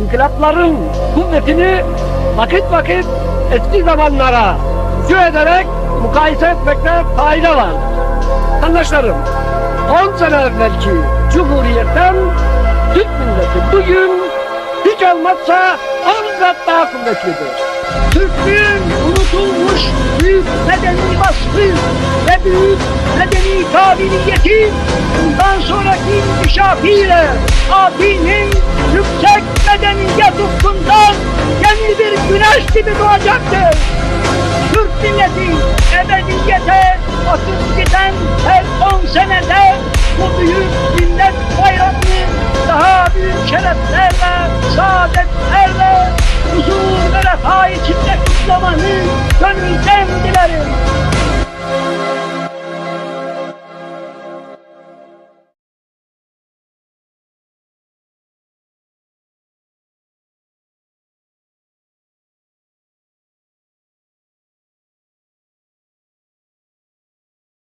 inkılapların kuvvetini vakit vakit eski zamanlara rücu ederek mukayese etmekte fayda var. Arkadaşlarım, 10 sene evvelki Cumhuriyet'ten Türk milleti bugün hiç olmazsa 10 kat daha kuvvetlidir. Türklüğün unutulmuş büyük medeni vasfı ve büyük medeni kabiliyeti bundan sonraki inkişafıyla abinin yüksek güneş gibi doğacaktır. Türk milleti ebediyete atıp giden her on senede bu büyük millet bayramını daha büyük şereflerle, saadetlerle, huzur ve refah içinde kutlamanı gönülden dilerim.